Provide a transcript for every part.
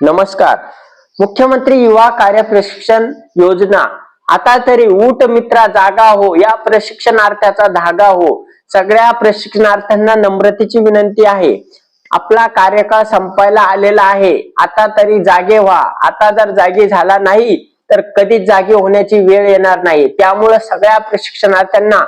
नमस्कार. मुख्यमंत्री युवा कार्य प्रशिक्षण योजना. आता तरी ऊट मित्रा जागा हो या प्रशिक्षणार्थ्याचा धागा हो. सगळ्या प्रशिक्षणार्थ्यांना नम्रतेची विनंती आहे. आपला कार्यकाळ संपायला आलेला आहे. आता तरी जागे व्हा. आता जर जागे झाला नाही तर कधीच जागे होण्याची वेळ येणार नाही. त्यामुळे सगळ्या प्रशिक्षणार्थ्यांना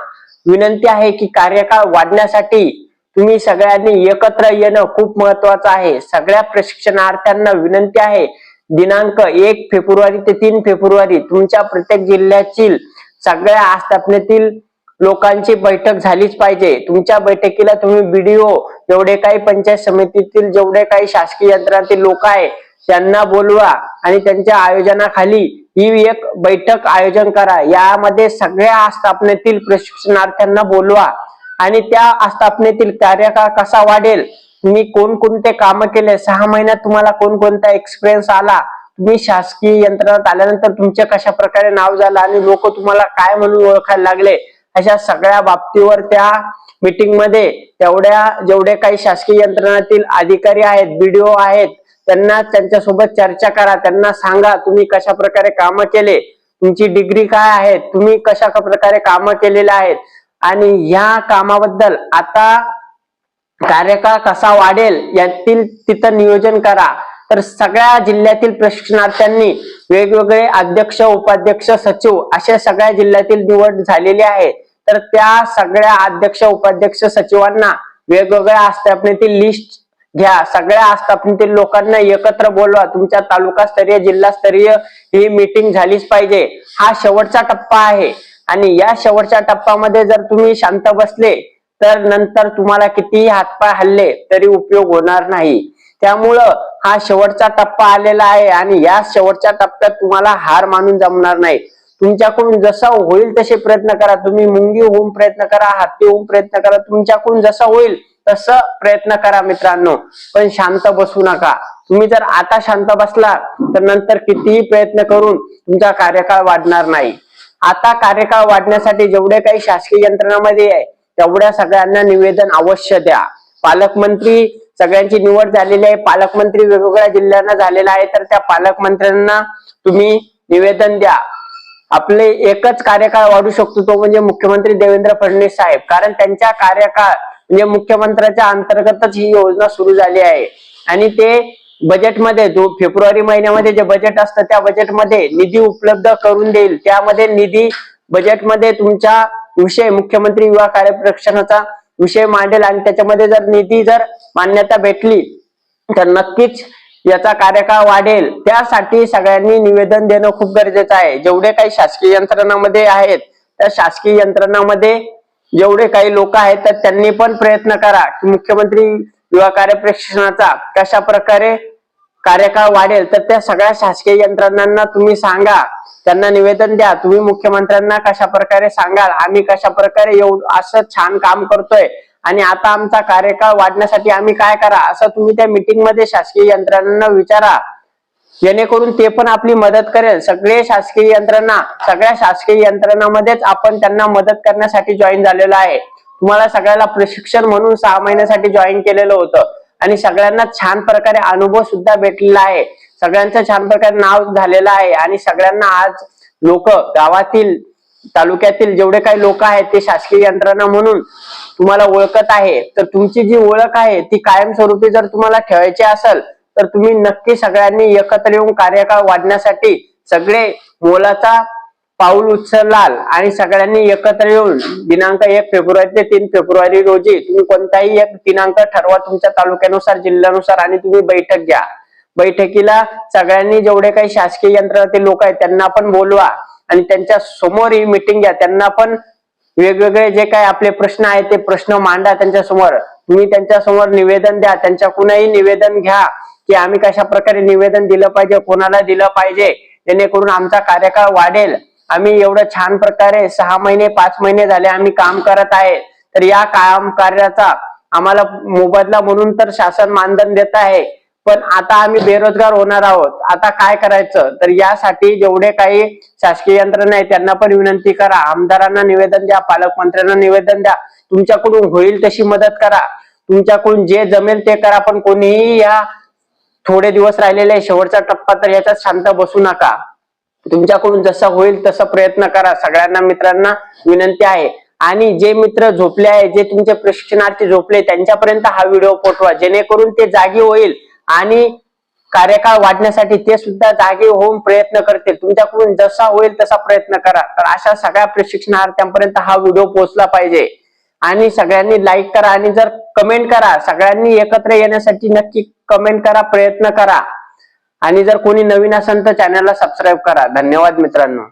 विनंती आहे की कार्यकाळ वाढण्यासाठी तुम्ही सगळ्यांनी एकत्र येणं खूप महत्वाचं आहे. सगळ्या प्रशिक्षणार्थ्यांना विनंती आहे. दिनांक एक फेब्रुवारी ते तीन फेब्रुवारी तुमच्या प्रत्येक जिल्ह्यातील सगळ्या आस्थापनेतील लोकांची बैठक झालीच पाहिजे. तुमच्या बैठकीला तुम्ही बीडीओ जेवढे काही पंचायत समितीतील जेवढे काही शासकीय यंत्रणातील लोक आहे त्यांना बोलवा आणि त्यांच्या आयोजनाखाली ही एक बैठक आयोजन करा. यामध्ये सगळ्या आस्थापनेतील प्रशिक्षणार्थ्यांना बोलवा. आणि त्या आस्थापनेतील कार्यकाळ कसा वाढेल? तुम्ही कोणकोणते काम केले? सहा महिन्यात तुम्हाला कोणकोणता एक्सपिरियन्स आला? तुम्ही शासकीय यंत्रणात आल्यानंतर तुमचे कशा प्रकारे नाव झालं आणि लोक तुम्हाला काय म्हणून ओळखायला लागले? अशा सगळ्या बाबतीवर त्या मीटिंगमध्ये तेवढ्या जेवढे काही शासकीय यंत्रणातील अधिकारी आहेत बीडीओ आहेत त्यांना त्यांच्यासोबत चर्चा करा. त्यांना सांगा तुम्ही कशा प्रकारे कामं केले? तुमची डिग्री काय आहे? तुम्ही कशा प्रकारे कामं केलेले आहेत? आणि ह्या कामाबद्दल आता कार्यकाळ कसा वाढेल यातील तिथं नियोजन करा. तर सगळ्या जिल्ह्यातील प्रशिक्षणार्थ्यांनी वेगवेगळे अध्यक्ष उपाध्यक्ष सचिव अशा सगळ्या जिल्ह्यातील निवड झालेली आहे. तर त्या सगळ्या अध्यक्ष उपाध्यक्ष सचिवांना वेगवेगळ्या आस्थापनेतील लिस्ट घ्या. सगळ्या आस्थापनेतील लोकांना एकत्र बोलवा. तुमच्या तालुकास्तरीय जिल्हास्तरीय ही मीटिंग झालीच पाहिजे. हा शेवटचा टप्पा आहे. आणि या शेवटच्या टप्प्यामध्ये जर तुम्ही शांत बसले तर नंतर तुम्हाला कितीही हातपाय हल्ले तरी उपयोग होणार नाही. त्यामुळं हा शेवटचा टप्पा आलेला आहे आणि या शेवटच्या टप्प्यात तुम्हाला हार मानून जमणार नाही. तुमच्याकडून जसं होईल तसे प्रयत्न करा. तुम्ही मुंगी होऊन प्रयत्न करा हाती होऊन प्रयत्न करा. तुमच्याकडून जसं होईल तसं प्रयत्न करा मित्रांनो. पण शांत बसू नका. तुम्ही जर आता शांत बसला तर नंतर कितीही प्रयत्न करून तुमचा कार्यकाळ वाढणार नाही. आता कार्यकाळ वाढण्यासाठी जेवढे काही शासकीय यंत्रणामध्ये आहे तेवढ्या सगळ्यांना निवेदन अवश्य द्या. पालकमंत्री सगळ्यांची निवड झालेली आहे. पालकमंत्री वेगवेगळ्या जिल्ह्यांना झालेला आहे तर त्या पालकमंत्र्यांना तुम्ही निवेदन द्या. आपले एकच कार्यकाळ वाढू शकतो तो म्हणजे मुख्यमंत्री देवेंद्र फडणवीस साहेब. कारण त्यांच्या कार्यकाळ म्हणजे मुख्यमंत्र्याच्या अंतर्गतच ही योजना सुरू झाली आहे. आणि ते बजेटमध्ये जो फेब्रुवारी महिन्यामध्ये जे बजेट असतं त्या बजेटमध्ये निधी उपलब्ध करून देईल. त्यामध्ये निधी बजेटमध्ये तुमचा विषय मुख्यमंत्री युवा कार्यप्रक्षणाचा विषय मांडेल आणि त्याच्यामध्ये जर निधी जर मान्यता भेटली तर नक्कीच याचा कार्यकाळ वाढेल. त्यासाठी सगळ्यांनी निवेदन देणं खूप गरजेचं आहे. जेवढे काही शासकीय यंत्रणामध्ये आहेत त्या शासकीय यंत्रणामध्ये जेवढे काही लोक आहेत तर त्यांनी पण प्रयत्न करा की मुख्यमंत्री युवा कार्य प्रशिक्षणाचा कशा प्रकारे कार्यकाळ वाढेल तर त्या सगळ्या शासकीय यंत्रणांना तुम्ही सांगा. त्यांना निवेदन द्या. तुम्ही मुख्यमंत्र्यांना कशा प्रकारे सांगाल? आम्ही कशा प्रकारे येऊ? असं छान काम करतोय. आणि आता आमचा कार्यकाळ वाढण्यासाठी आम्ही काय करा? असं तुम्ही त्या मीटिंगमध्ये शासकीय यंत्रणांना विचारा. जेणेकरून ते पण आपली मदत करेल. सगळे शासकीय यंत्रणा सगळ्या शासकीय यंत्रणामध्येच आपण त्यांना मदत करण्यासाठी जॉईन झालेलो आहे. तुम्हाला सगळ्याला प्रशिक्षण म्हणून सहा महिन्यासाठी जॉईन केलेलं होतं. आणि सगळ्यांना छान प्रकारे अनुभव सुद्धा भेटलेला आहे. सगळ्यांचं छान प्रकारे नाव झालेलं आहे. आणि सगळ्यांना आज लोक गावातील तालुक्यातील जेवढे काही लोक आहेत ते शासकीय यंत्रणा म्हणून तुम्हाला ओळखत आहे. तर तुमची जी ओळख आहे ती कायमस्वरूपी जर तुम्हाला ठेवायची असेल तर तुम्ही नक्की सगळ्यांनी एकत्र येऊन कार्यकाळ वाढण्यासाठी सगळे मोलाचा पाऊल उचलाल आणि सगळ्यांनी एकत्र येऊन दिनांक एक फेब्रुवारी ते तीन फेब्रुवारी रोजी तुम्ही कोणताही एक दिनांक ठरवा तुमच्या तालुक्यानुसार जिल्ह्यानुसार आणि तुम्ही बैठक घ्या. बैठकीला सगळ्यांनी जेवढे काही शासकीय यंत्रणातील लोक आहेत त्यांना पण बोलवा आणि त्यांच्यासमोर ही मिटिंग घ्या. त्यांना पण वेगवेगळे जे काही आपले प्रश्न आहेत ते प्रश्न मांडा त्यांच्यासमोर. तुम्ही त्यांच्यासमोर निवेदन द्या. त्यांच्याकडूनही निवेदन घ्या की आम्ही कशा प्रकारे निवेदन दिलं पाहिजे कोणाला दिलं पाहिजे जेणेकरून आमचा कार्यकाळ वाढेल. आम्ही एवढं छान प्रकारे सहा महिने पाच महिने झाले आम्ही काम करत आहे. तर या काम कार्याचा आम्हाला मोबदला म्हणून तर शासन मानधन देत आहे. पण आता आम्ही बेरोजगार होणार आहोत. आता काय करायचं? तर यासाठी जेवढे काही शासकीय यंत्रणा आहे त्यांना पण विनंती करा. आमदारांना निवेदन द्या पालकमंत्र्यांना निवेदन द्या. तुमच्याकडून होईल तशी मदत करा. तुमच्याकडून जे जमेल ते करा पण कोणीही या थोडे दिवस राहिलेले शेवटचा टप्पा तर याच्यात शांत बसू नका. तुमच्याकडून जसा होईल तसा प्रयत्न करा. सगळ्यांना मित्रांना विनंती आहे. आणि जे मित्र झोपले आहे जे तुमचे प्रशिक्षणार्थी झोपले त्यांच्यापर्यंत हा व्हिडिओ पोहोचवा जेणेकरून ते जागी होईल आणि कार्यकाळ वाढण्यासाठी ते सुद्धा जागे होऊन प्रयत्न करतील. तुमच्याकडून जसा होईल तसा प्रयत्न करा. तर अशा सगळ्या प्रशिक्षणार्थ्यांपर्यंत हा व्हिडिओ पोहोचला पाहिजे. आणि सगळ्यांनी लाईक करा. आणि जर कमेंट करा सगळ्यांनी एकत्र येण्यासाठी नक्की कमेंट करा प्रयत्न करा. आणि जर कोणी नवीन असेल तर चॅनलला सबस्क्राईब करा. धन्यवाद मित्रांनो.